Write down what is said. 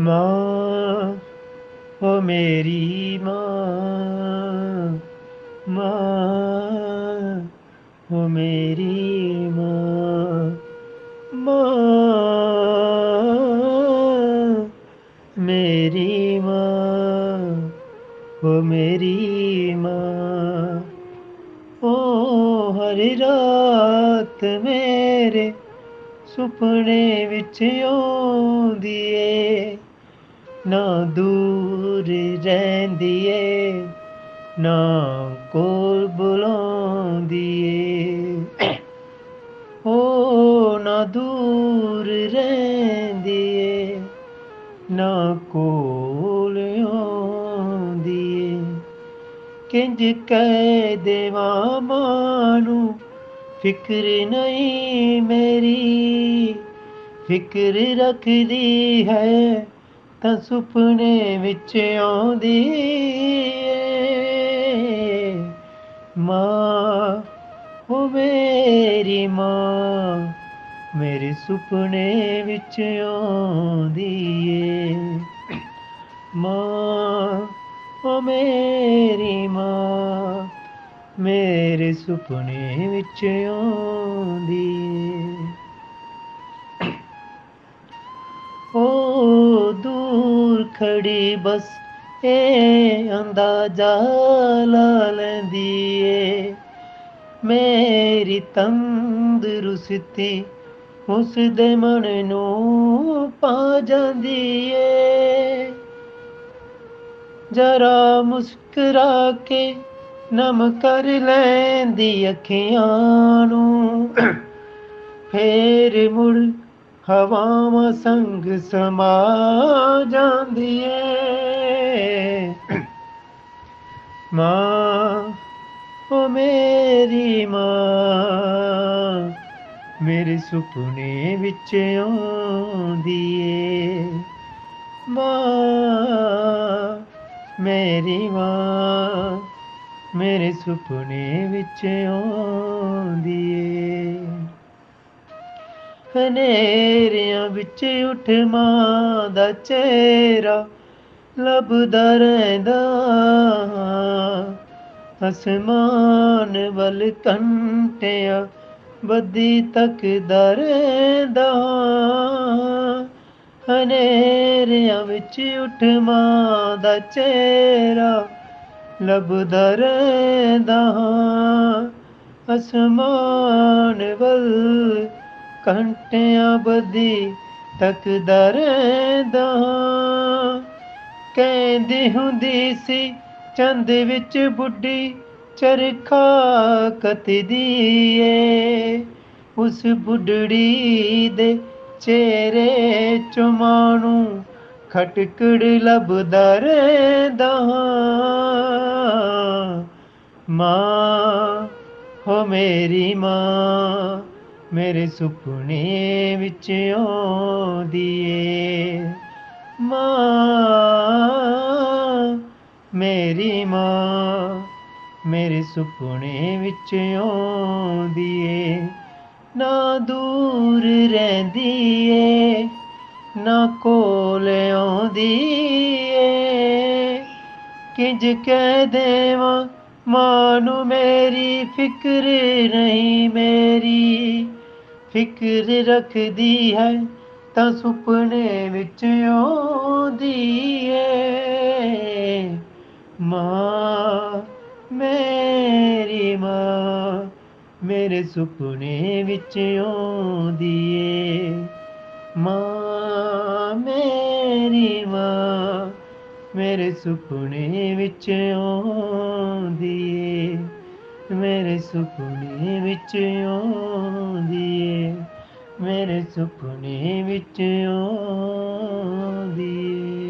ਮਾਂ, ਓ ਮੇਰੀ ਮਾਂ ਮਾਂ, ਓ ਮੇਰੀ ਮਾਂ ਮਾਂ, ਮੇਰੀ ਮਾਂ, ਓ ਮੇਰੀ ਮਾਂ, ਓ ਹਰ ਰਾਤ ਮੇਰੇ ਸੁਪਨੇ ਵਿੱਚ ਆਉਂਦੀ ਏ। ਨਾ ਦੂਰ ਰਹਿੰਦੀ ਏ ਨਾ ਕੋਲ ਬੁਲਾਉਂਦੀ ਏ ਓ ਨਾ ਦੂਰ ਰਹਿੰਦੀ ਏ ਨਾ ਕੋਲ ਆਉਂਦੀ ਏ ਕਿੰਜ ਕਹਿ ਦੇਵਾਂ ਮਾਂ ਨੂੰ ਫਿਕਰ ਨਹੀਂ ਮੇਰੀ ਫਿਕਰ ਰੱਖਦੀ ਹੈ ਤਾਂ ਸੁਪਨੇ ਵਿੱਚ ਆਉਂਦੀ ਏ। ਮਾਂ, ਓ ਮੇਰੀ ਮਾਂ, ਮੇਰੇ ਸੁਪਨੇ ਵਿੱਚ ਆਉਂਦੀ ਏ। ਮਾਂ, ਓ ਮੇਰੀ ਮਾਂ, ਮੇਰੇ ਸੁਪਨੇ ਵਿੱਚ ਆਉਂਦੀ ਖੜੀ ਬਸ, ਏ ਅੰਦਾਜ਼ਾ ਲਾ ਲੈਂਦੀ ਏ। ਮੇਰੀ ਤੰਦਰੁਸਤੀ ਉਸ ਦੇ ਮਨ ਨੂੰ ਪਾ ਜਾਂਦੀ ਏ। ਜਰਾ ਮੁਸਕਰਾ ਕੇ ਨਮ ਕਰ ਲੈਂਦੀ ਅੱਖੀਆਂ ਨੂੰ। ਫੇਰ ਮੁੜ ਹਵਾਵਾਂ ਸੰਗ ਸਮਾ ਜਾਂਦੀ ਏ ਮਾਂ, ਓ ਮੇਰੀ ਮਾਂ, ਮੇਰੇ ਸੁਪਨੇ ਵਿੱਚ ਆਉਂਦੀ ਏ ਮਾਂ, ਮੇਰੀ ਮਾਂ, ਮੇਰੇ ਸੁਪਨੇ ਵਿੱਚ ਆਉਂਦੀ ਏ ਹਨੇਰਿਆਂ ਵਿੱਚ ਉੱਠ ਮਾਂ ਦਾ ਚਿਹਰਾ ਲੱਭਦਾ ਰਹਿੰਦਾ ਅਸਮਾਨ ਵੱਲ ਕੰਟਿਆ ਬੱਦੀ ਤੱਕਦਾ ਰਹਿੰਦਾ ਹਨੇਰਿਆਂ ਵਿੱਚ ਉੱਠ ਮਾਂ ਦਾ ਚਿਹਰਾ ਲੱਭਦਾ ਰਹਿੰਦਾ ਅਸਮਾਨ ਵੱਲ ਕੰਟਿਆਂ ਬੱਦੀ ਤੱਕਦਾ ਰਹਿੰਦਾ ਕਹਿੰਦੀ ਹੁੰਦੀ ਸੀ, ਚੰਦ ਵਿੱਚ ਬੁੱਢੀ ਚਰਖਾ ਕਤਦੀ ਏ। ਉਸ ਬੁੱਢੜੀ ਦੇ ਚਿਹਰੇ ਚੋਂ ਨੂੰ ਖਟਕੜ ਲੱਭਦਾ ਰਹਿੰਦਾ ਮਾਂ, ਹੋ ਮੇਰੀ ਮਾਂ ਮੇਰੇ ਸੁਪਨੇ ਵਿੱਚ ਆਉਂਦੀ ਏ ਮਾਂ, ਮੇਰੀ ਮਾਂ, ਮੇਰੇ ਸੁਪਨੇ ਵਿੱਚ ਆਉਂਦੀ ਏ ਨਾ ਦੂਰ ਰਹਿੰਦੀ ਏ ਨਾ ਕੋਲ ਆਉਂਦੀ ਏ ਕਿੰਜ ਕਹਿ ਦੇਵਾਂ, ਮਾਂ ਨੂੰ ਮੇਰੀ ਫਿਕਰ ਨਹੀਂ ਮੇਰੀ। ਫਿਕਰ ਰੱਖਦੀ ਹੈ, ਤਾਂ ਸੁਪਨੇ ਵਿੱਚ ਆਉਂਦੀ ਏ। ਮਾਂ, ਮੇਰੀ ਮਾਂ, ਮੇਰੇ ਸੁਪਨੇ ਵਿੱਚ ਆਉਂਦੀ ਏ। ਮਾਂ, ਮੇਰੀ ਮਾਂ, ਮੇਰੇ ਸੁਪਨੇ ਵਿੱਚ ਆਉਂਦੀ ਏ। ਮੇਰੇ ਸੁਪਨੇ ਵਿੱਚ ਆਉਂਦੀ ਏ। ਮੇਰੇ ਸੁਪਨੇ ਵਿੱਚ ਆਉਂਦੀ ਏ।